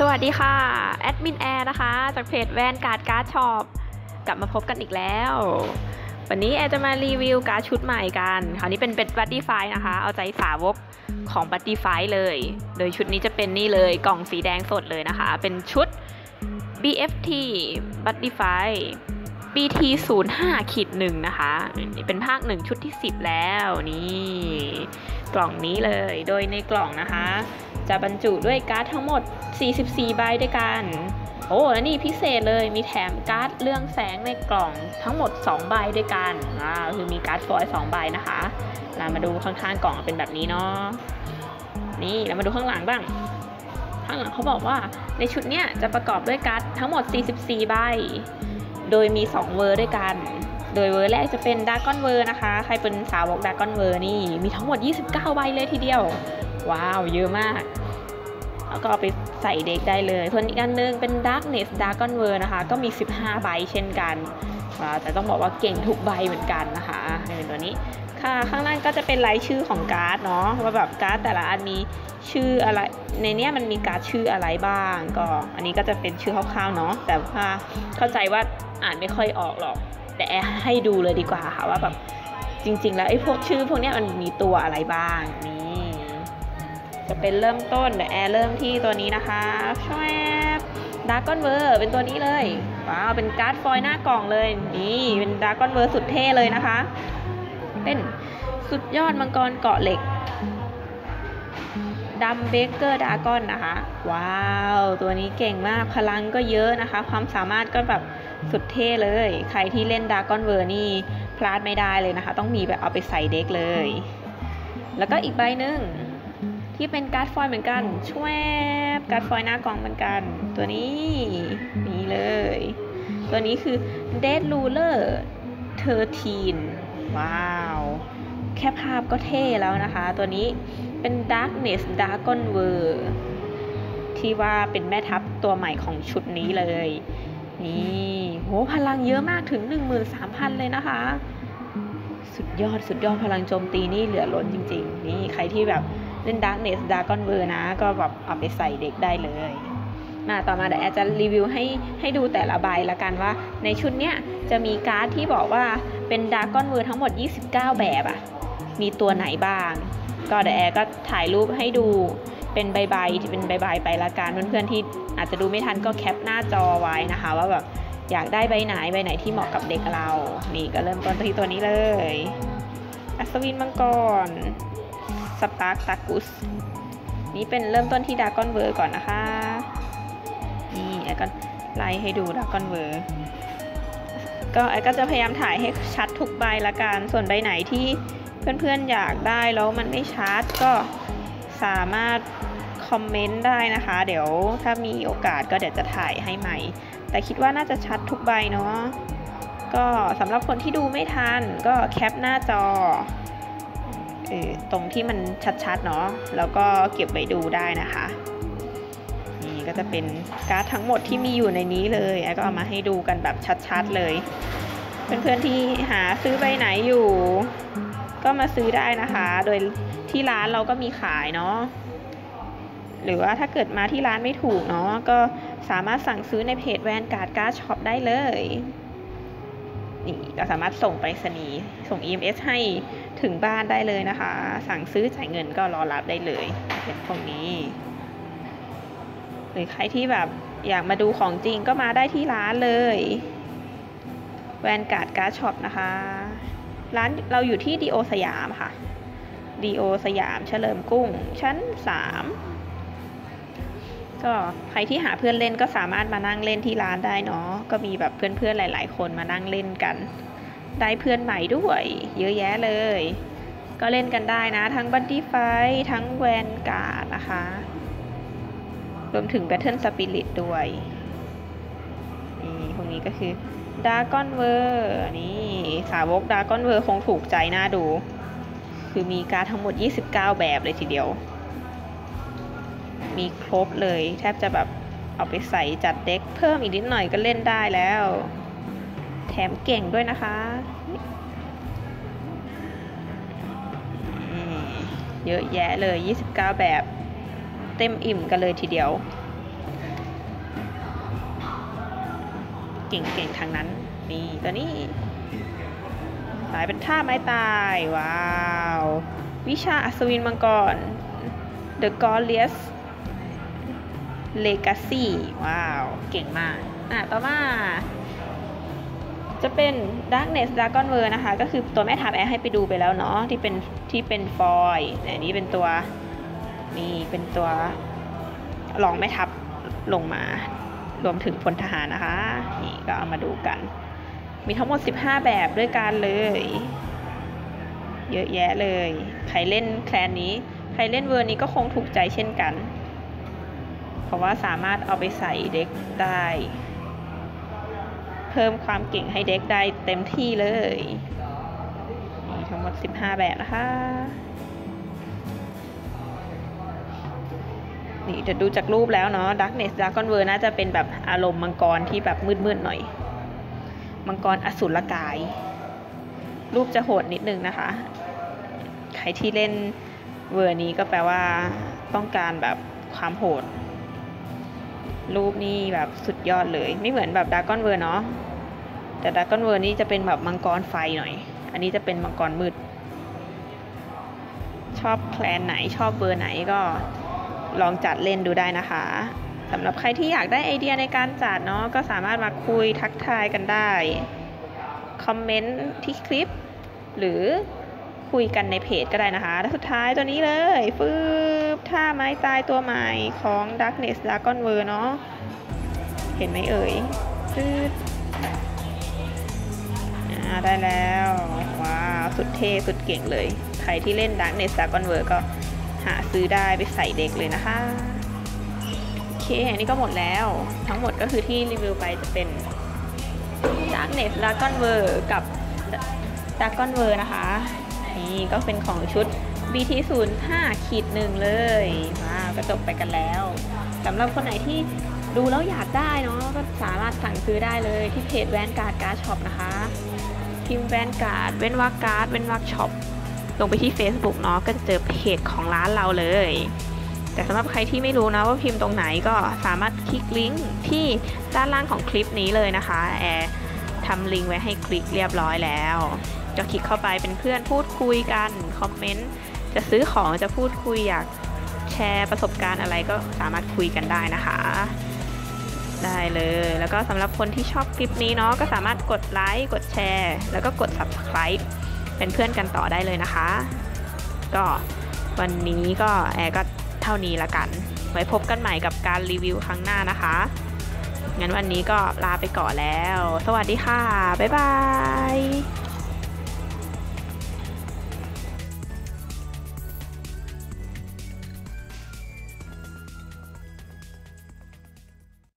สวัสดีค่ะ แอดมินแอร์นะคะ จากเพจแวนการ์ดการ์ดช็อปกลับมาพบกันอีกแล้ว วันนี้แอร์จะมารีวิวการ์ดชุดใหม่กัน คราวนี้เป็นเป็นบัตตี้ไฟนะคะ เอาใจสาวกของบัตตี้ไฟเลย โดยชุดนี้จะเป็นนี่เลยกล่องสีแดงสดเลยนะคะ เป็นชุด BFT บัตตี้ไฟ BT 0 5ขีดหนึ่งนะคะ เป็นภาคหนึ่งชุดที่ 10 แล้วนี่ กล่องนี้เลย โดยในกล่องนะคะ จะบรรจุด้วยการ์ดทั้งหมด 44 ใบด้วยกัน โอ้แล้วนี่พิเศษเลยมีแถมการ์ดเรื่องแสงในกล่องทั้งหมด 2 ใบด้วยกันอ่าคือมีการ์ดฟอยล์2ใบนะคะ เรามาดูข้างๆกล่องเป็นแบบนี้เนาะ นี่เรามาดูข้างหลังบ้าง ข้างหลังเขาบอกว่าในชุดเนี้ยจะประกอบด้วยการ์ดทั้งหมด 44 ใบ โดยมี 2 เวอร์ด้วยกันโดยเวอร์แรกจะเป็นดากอนเวอร์นะคะ ใครเป็นสาวกดากอนเวอร์นี่ มีทั้งหมด 29 ใบเลยทีเดียว ว้าว เยอะมาก แล้วก็ไปใส่เด็กได้เลย ส่วนอีกอันนึงเป็น Darkness Dragon w o r นะคะ ก็มี 15 ใบเช่นกัน แต่ต้องบอกว่าเก่งทุกใบเหมือนกันนะคะนี่เป็นตัวนี้ ค่ะ ข้างล่างก็จะเป็นรายชื่อของการ์ดเนาะ ว่าแบบการ์ดแต่ละอันมีชื่ออะไร ในเนี้ยมันมีการ์ดชื่ออะไรบ้าง ก็ อันนี้ก็จะเป็นชื่อคร่าวๆเนาะ แต่ว่าเข้าใจว่าอ่านไม่ค่อยออกหรอก แต่ให้ดูเลยดีกว่าค่ะว่าแบบจริงๆ แล้วไอ้พวกชื่อพวกเนี้ยมันมีตัวอะไรบ้างนี่ จะเป็นเริ่มต้นเดี๋ยวแอร์เริ่มที่ตัวนี้นะคะชวบดากอนเวอร์เป็นตัวนี้เลยว้าวเป็นการ์ดฟอยล์หน้ากล่องเลยนี่เป็นดากอนเวอร์สุดเท่เลยนะคะ เป็นสุดยอดมังกรเกาะเหล็กดัมเบเกอร์ดากอนนะคะ ว้าว ตัวนี้เก่งมากพลังก็เยอะนะคะ ความสามารถก็แบบสุดเท่เลย ใครที่เล่นดากอนเวอร์นี่พลาดไม่ได้เลยนะคะ ต้องมีแบบเอาไปใส่เด็กเลย แล้วก็อีกใบหนึ่ง ที่เป็นการ์ดฟอยล์เหมือนกันช่วยการ์ดฟอยล์หน้ากล่องเหมือนกัน ตัวนี้นี่เลย ตัวนี้คือ Dead Ruler 13 ว้าว แค่ภาพก็เท่แล้วนะคะ ตัวนี้เป็น Darkness Dragon w o r ที่ว่าเป็นแม่ทัพตัวใหม่ของชุดนี้เลย นี่โหพลังเยอะมากถึง 13,000 เลยนะคะ สุดยอดสุดยอดพลังโจมตีนี่เหลือล้นจริง ๆ นี่ใครที่แบบ เล่น Darkness Dragon w o r นะ ก็แบบเอาไปใส่เด็กได้เลยมาต่อมาเดี๋ยวแอจะรีวิวให้ให้ดูแต่ละใบละกันว่า ในชุดเนี้ยจะมีการ์ดที่บอกว่าเป็น Dragon w o r ทั้งหมด 29 แบบอะมีตัวไหนบ้าง ก็เดี๋ยวแอก็ถ่ายรูปให้ดูเป็นใบๆที่เป็นใบๆไปละกันเพื่อนๆที่อาจจะดูไม่ทันก็แคปหน้าจอไว้นะคะ ว่าแบบอยากได้ใบไหนใบไหนที่เหมาะกับเด็กเรา นี่ก็เริ่มต้นที่ตัวนี้เลย อัศวินมังกร ปาร์คตากุสนี่เป็นเริ่มต้นที่ดากอนเวอร์ก่อนนะคะ นี่แอก็ไล่ให้ดูดากอนเวอร์ก็แอก็จะพยายามถ่ายให้ชัดทุกใบละกันส่วนใบไหนที่เพื่อนๆอยากได้แล้วมันไม่ชัดก็สามารถคอมเมนต์ได้นะคะ เดี๋ยวถ้ามีโอกาสก็เดี๋ยวจะถ่ายให้ใหม่ แต่คิดว่าน่าจะชัดทุกใบเนาะก็สำหรับคนที่ดูไม่ทันก็แคปหน้าจอ ออตรงที่มันชัดๆเนาะแล้วก็เก็บไว้ดูได้นะคะ นี่ก็จะเป็นการ์ดทั้งหมดที่มีอยู่ในนี้เลยแอก็เอามาให้ดูกันแบบชัดๆเลย เพื่อนๆที่หาซื้อใบไหนอยู่ ก็มาซื้อได้นะคะ โดยที่ร้านเราก็มีขายเนาะหรือว่าถ้าเกิดมาที่ร้านไม่ถูกเนาะก็สามารถสั่งซื้อในเพจแวนการ์ดการ์ดช็อปได้เลย นี่ก็สามารถส่งไปรษณีย์ส่ง EMS ให้ถึงบ้านได้เลยนะคะ สั่งซื้อจ่ายเงินก็รอรับได้เลยเป็นพวกนี้ หรือใครที่แบบอยากมาดูของจริงก็มาได้ที่ร้านเลยแวนการ์ดการ์ดช็อปนะคะ ร้านเราอยู่ที่ดีโอสยามค่ะดีโอสยามเฉลิมกุ้ง ชั้น 3 ก็ใครที่หาเพื่อนเล่นก็สามารถมานั่งเล่นที่ร้านได้เนาะก็มีแบบเพื่อนๆหลาย ๆ คนมานั่งเล่นกัน ได้เพื่อนใหม่ด้วย เยอะแยะเลย ก็เล่นกันได้นะ ทั้งบันดี้ไฟทั้งแวนการ์ดนะคะ รวมถึงแบทเทิลสปิริตด้วยนี่พวกนี้ก็คือดากอนเวอร์นี่สาวกดากอนเวอร์คงถูกใจน่าดู คือมีการทั้งหมด 29 แบบเลยทีเดียว มีครบเลย แทบจะแบบเอาไปใส่จัดเด็กเพิ่มอีกนิดหน่อยก็เล่นได้แล้ว แถมเก่งด้วยนะคะเยอะแยะเลย 29 แบบ เต็มอิ่มกันเลยทีเดียว เก่งๆทางนั้น นี่ตัวนี้สายเป็นท่าไม้ตาย ว้าว วิชาอัศวินมังกร The Godless Legacy ว้าว เก่งมาก อะ ต่อมา จะเป็น Darkness Dragon w o r นะคะ ก็คือตัวแม่ทัพแอร์ให้ไปดูไปแล้วเนาะที่เป็นที่เป็นฟอยล์อันนี้เป็นตัวนี่เป็นตัวรองแม่ทัพลงมารวมถึงพลทหารนะคะ นี่ก็เอามาดูกัน มีทั้งหมด 15 แบบด้วยกันเลย เยอะแยะเลย ใครเล่นแคลนนี้ ใครเล่นเวอร์นี้ก็คงถูกใจเช่นกัน เพราะว่าสามารถเอาไปใส่เด็กได้ เพิ่มความเก่งให้เด็กได้เต็มที่เลยมีทั้งหมด 15 แบบนะคะนี่จะดูจากรูปแล้วเนาะ Darkness Dragon w o r น่าจะเป็นแบบอารมณ์มังกรที่แบบมืดๆหน่อย มังกรอสุรกาย รูปจะโหดนิดนึงนะคะ ใครที่เล่นเวอร์นี้ก็แปลว่าต้องการแบบความโหด รูปนี่แบบสุดยอดเลย ไม่เหมือนแบบดากอนเวอร์เนาะแต่ดากอนเวอร์นี่จะเป็นแบบมังกรไฟหน่อย อันนี้จะเป็นมังกรมืด ชอบแคลนไหนชอบเบอร์ไหนก็ลองจัดเล่นดูได้นะคะสำหรับใครที่อยากได้ไอเดียในการจัดเนาะก็สามารถมาคุยทักทายกันได้ คอมเมนต์ที่คลิป หรือ คุยกันในเพจก็ได้นะคะ และสุดท้ายตัวนี้เลยฟืบท่าไม้ตายตัวใหม่ของ Darkness Dragon w o r เนาะเห็นไหมเอ่ยฟืดอ่าได้แล้ว ว้าว สุดเท่ สุดเก่งเลย ใครที่เล่น Darkness Dragon w o r ก็หาซื้อได้ไปใส่เด็กเลยนะคะโอเค อันนี้ก็หมดแล้ว ทั้งหมดก็คือที่รีวิวไปจะเป็น Darkness Dragon w o r กับ Dragon w o r นะคะ นี่ก็เป็นของชุด BT 0 5 ขีดหนึ่งเลยว้าวก็จบไปกันแล้วสำหรับคนไหนที่ดูแล้วอยากได้เนาะก็สามารถสั่งซื้อได้เลยที่เพจแวนการ์ดการ์ดช็อปนะคะพิมพ์แวนการ์ดเว้นวักการ์ดเว้นวักช็อปลงไปที่ Facebook เนาะก็จะเจอเพจของร้านเราเลย แต่สำหรับใครที่ไม่รู้นะว่าพิมพ์ตรงไหนก็สามารถคลิกลิงก์ที่ด้านล่างของคลิปนี้เลยนะคะแอร์ทำลิงก์ไว้ให้คลิกเรียบร้อยแล้ว จะคลิกเข้าไปเป็นเพื่อนพูดคุยกันคอมเมนต์จะซื้อของจะพูดคุยอยากแชร์ประสบการณ์อะไรก็สามารถคุยกันได้นะคะ ได้เลยแล้วก็สำหรับคนที่ชอบคลิปนี้เนาะก็สามารถกดไลค์กดแชร์ แล้วก็กด subscribe เป็นเพื่อนกันต่อได้เลยนะคะ ก็วันนี้ก็แอร์ก็เท่านี้ละกัน ไว้พบกันใหม่กับการรีวิวครั้งหน้านะคะงั้นวันนี้ก็ลาไปก่อนแล้ว สวัสดีค่ะ บ๊ายบาย